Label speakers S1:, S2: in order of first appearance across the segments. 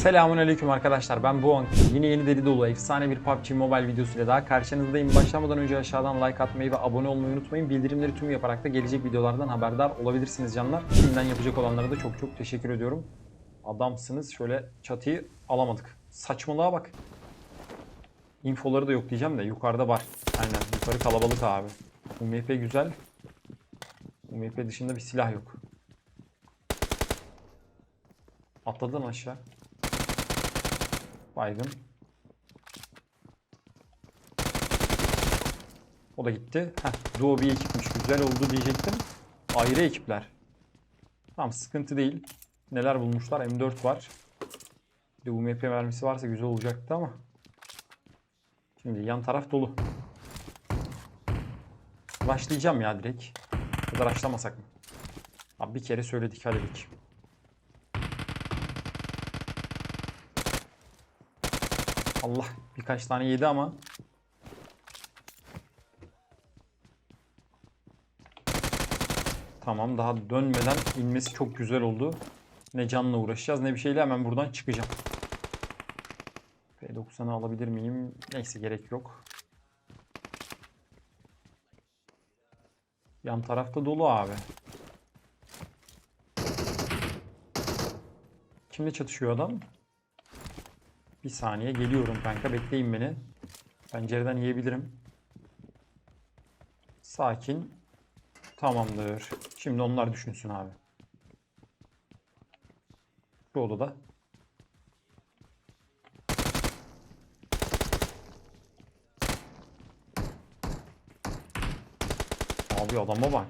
S1: Selamun Aleyküm arkadaşlar ben Boğan. Yine yeni deli dolu efsane bir PUBG Mobile videosuyla daha karşınızdayım. Başlamadan önce aşağıdan like atmayı ve abone olmayı unutmayın. Bildirimleri tüm yaparak da gelecek videolardan haberdar olabilirsiniz canlar. Şimdiden yapacak olanlara da çok çok teşekkür ediyorum. Adamsınız. Şöyle çatıyı alamadık. Saçmalığa bak. Infoları da yok diyeceğim de yukarıda var. Aynen yukarı kalabalık abi. UMP güzel. UMP dışında bir silah yok. Atladın aşağı. Baygın. O da gitti. Heh, duo bir ekipmiş. Güzel oldu diyecektim. Ayrı ekipler. Tamam sıkıntı değil. Neler bulmuşlar? M4 var. Bir de UMP mermisi varsa güzel olacaktı ama. Şimdi yan taraf dolu. Başlayacağım ya direkt. Ya da rushlamasak mı? Abi bir kere söyledik hadi dedik. Allah birkaç tane yedi ama. Tamam daha dönmeden inmesi çok güzel oldu. Ne canla uğraşacağız ne bir şeyle hemen buradan çıkacağım. P90'ı alabilir miyim? Neyse gerek yok. Yan tarafta dolu abi. Kimle çatışıyor adam? Bir saniye geliyorum kanka bekleyin beni. Pencereden yiyebilirim. Sakin. Tamamdır. Şimdi onlar düşünsün abi. Şu odada. Abi adama bak.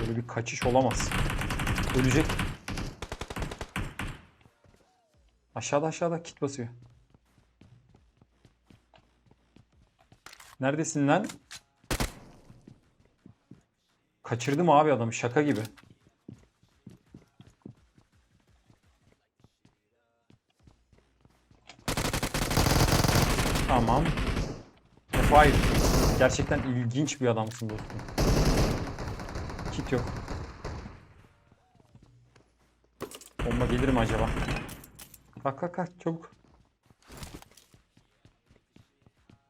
S1: Böyle bir kaçış olamaz. Ölecek. Aşağıda aşağıda kit basıyor. Neredesin lan? Kaçırdım abi adamı şaka gibi. Tamam. Vay. Gerçekten ilginç bir adamsın dostum. Kit yok. Bomba gelir mi acaba? Kalk kalk kalk çabuk.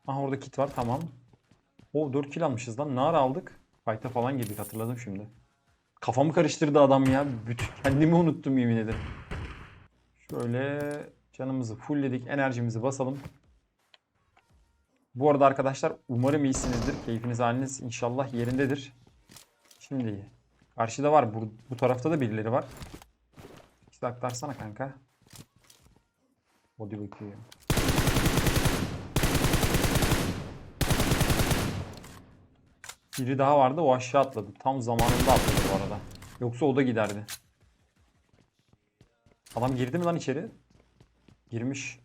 S1: Aha orada kit var tamam. O 4 kill almışız lan. Ne ara aldık? Fight'a falan girdik hatırladım şimdi. Kafamı karıştırdı adam ya. Bütün kendimi unuttum yemin ederim. Şöyle canımızı fullledik. Enerjimizi basalım. Bu arada arkadaşlar umarım iyisinizdir. Keyfiniz haliniz inşallah yerindedir. Şimdi karşıda var. Bu, bu tarafta da birileri var. İşte aktarsana kanka. Hadi bakayım. Biri daha vardı o aşağı atladı. Tam zamanında atladı bu arada. Yoksa o da giderdi. Adam girdi mi lan içeri? Girmiş.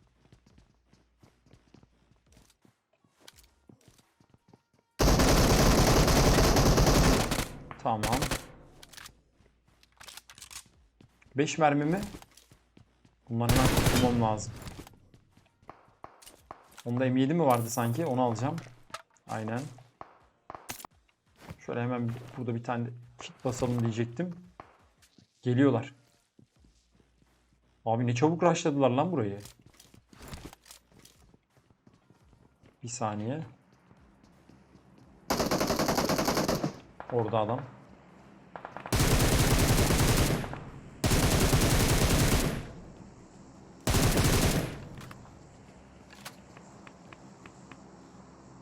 S1: Tamam. 5 mermi mi? Hemen kurtulmam lazım. Onda M7 mi vardı sanki? Onu alacağım. Aynen. Şöyle hemen burada bir tane kit basalım diyecektim. Geliyorlar. Abi ne çabuk rushladılar lan burayı. Bir saniye. Orada adam.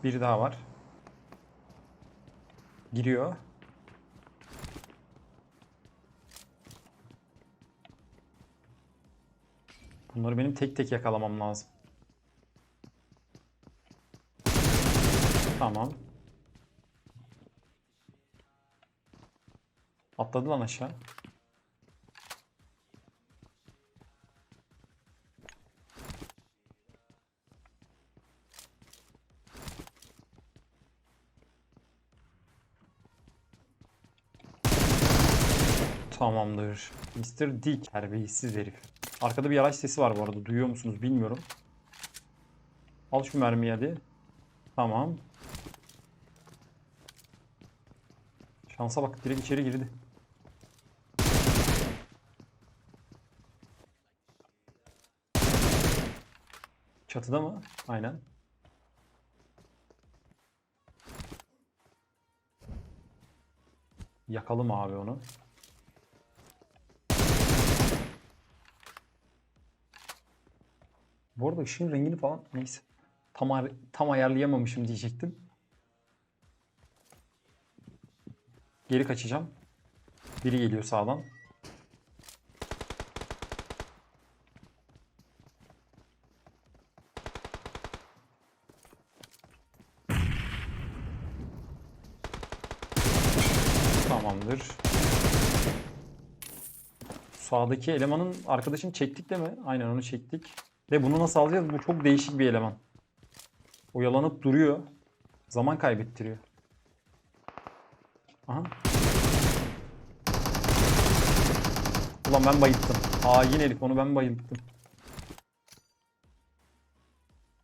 S1: Bir daha var. Giriyor. Bunları benim tek tek yakalamam lazım. Tamam. Atladı lan aşağı. Tamamdır. Mr. Dick terbiyesiz herif. Arkada bir araç sesi var bu arada. Duyuyor musunuz bilmiyorum. Al şu mermiyi hadi. Tamam. Şansa bak direkt içeri girdi. Çatıda mı? Aynen. Yakalım abi onu. Bu arada ışığın rengini falan neyse. Tam, tam ayarlayamamışım diyecektim. Geri kaçacağım. Biri geliyor sağdan. Tamamdır. Sağdaki elemanın arkadaşını çektik değil mi? Aynen onu çektik. Ve bunu nasıl alacağız? Bu çok değişik bir eleman. Oyalanıp duruyor. Zaman kaybettiriyor. Aha. Ulan ben bayılttım. Hain herif onu ben bayılttım.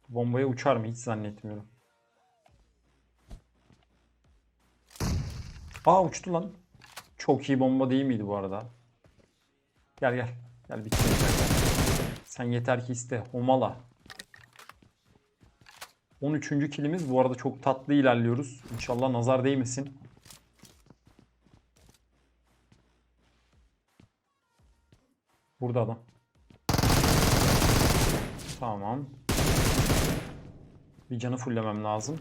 S1: Bombaya uçar mı? Hiç zannetmiyorum. Aa uçtu lan. Çok iyi bomba değil miydi bu arada? Gel gel. Gel bitti. Sen yeter ki iste. Homala. 13. kilimiz. Bu arada çok tatlı ilerliyoruz. İnşallah nazar değmesin. Burada adam. Tamam. Bir canı fullemem lazım.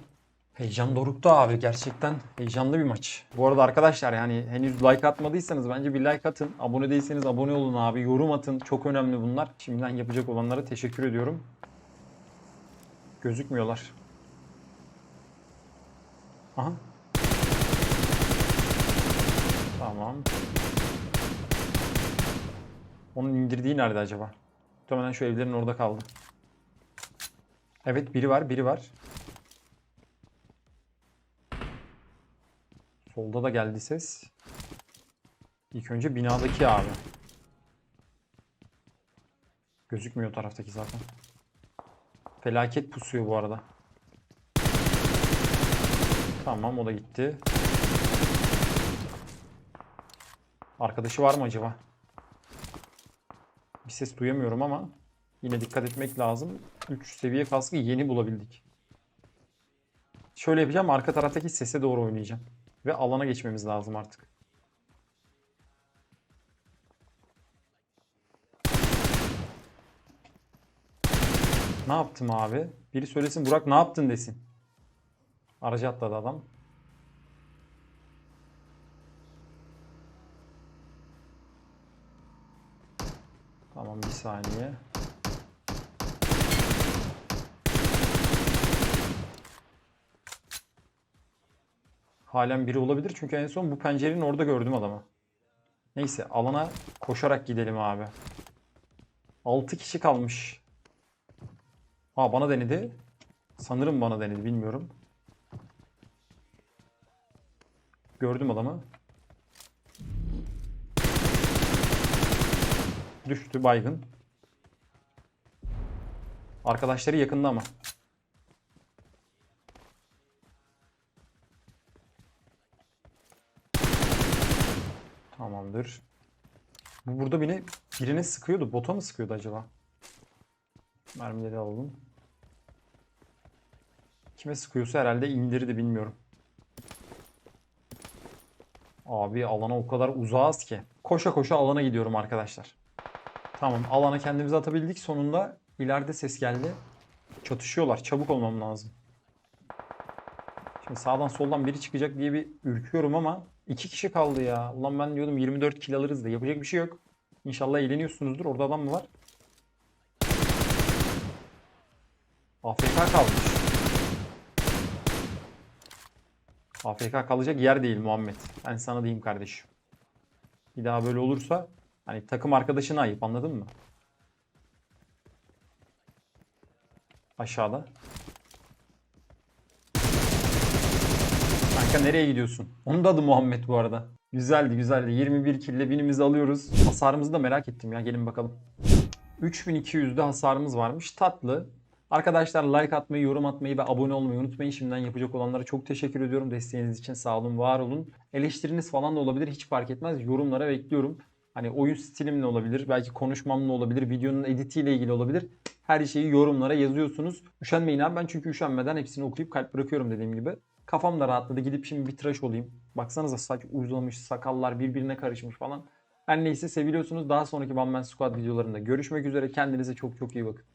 S1: Heyecan dorukta abi gerçekten heyecanlı bir maç. Bu arada arkadaşlar yani henüz like atmadıysanız bence bir like atın. Abone değilseniz abone olun abi. Yorum atın. Çok önemli bunlar. Şimdiden yapacak olanlara teşekkür ediyorum. Gözükmüyorlar. Aha. Tamam. Onun indirdiği nerede acaba? Muhtemelen şu evlerin orada kaldı. Evet biri var biri var. Solda da geldi ses. İlk önce binadaki abi. Gözükmüyor taraftaki zaten. Felaket pusuyor bu arada. Tamam o da gitti. Arkadaşı var mı acaba? Bir ses duyamıyorum ama yine dikkat etmek lazım. 3 seviye kaskı yeni bulabildik. Şöyle yapacağım arka taraftaki sese doğru oynayacağım. Ve alana geçmemiz lazım artık. Ne yaptım abi? Biri söylesin Burak ne yaptın desin. Aracı atladı adam. Tamam bir saniye. Halen biri olabilir çünkü en son bu pencerenin orada gördüm adamı. Neyse alana koşarak gidelim abi. 6 kişi kalmış. Ha bana denedi. Sanırım bana denedi bilmiyorum. Gördüm adamı. Düştü baygın. Arkadaşları yakında ama. Tamamdır. Bu burada beni birine sıkıyordu. Bota mı sıkıyordu acaba? Mermileri alalım. Kime sıkıyorsa herhalde indirdi bilmiyorum. Abi alana o kadar uzağız ki. Koşa koşa alana gidiyorum arkadaşlar. Tamam alana kendimizi atabildik. Sonunda ileride ses geldi. Çatışıyorlar. Çabuk olmam lazım. Şimdi sağdan soldan biri çıkacak diye bir ürküyorum ama iki kişi kaldı ya. Ulan ben diyordum 24 kill alırız da yapacak bir şey yok. İnşallah eğleniyorsunuzdur. Orada adam mı var? AFK kalmış. AFK kalacak yer değil Muhammed. Ben sana diyeyim kardeşim. Bir daha böyle olursa hani takım arkadaşına ayıp anladın mı? Aşağıda. Kanka nereye gidiyorsun? Onun da adı Muhammed bu arada. Güzeldi güzeldi. 21 kille binimizi alıyoruz. Hasarımızı da merak ettim ya. Gelin bakalım. 3200'de hasarımız varmış. Tatlı. Arkadaşlar like atmayı, yorum atmayı ve abone olmayı unutmayın. Şimdiden yapacak olanlara çok teşekkür ediyorum. Desteğiniz için sağ olun, var olun. Eleştiriniz falan da olabilir. Hiç fark etmez. Yorumlara bekliyorum. Hani oyun stilimle olabilir, belki konuşmamla olabilir, videonun editiyle ilgili olabilir. Her şeyi yorumlara yazıyorsunuz. Üşenmeyin abi ben çünkü üşenmeden hepsini okuyup kalp bırakıyorum dediğim gibi. Kafam da rahatladı. Gidip şimdi bir tıraş olayım. Baksanıza saç uzamış, sakallar birbirine karışmış falan. Her neyse seviliyorsunuz. Daha sonraki One Squad videolarında görüşmek üzere. Kendinize çok çok iyi bakın.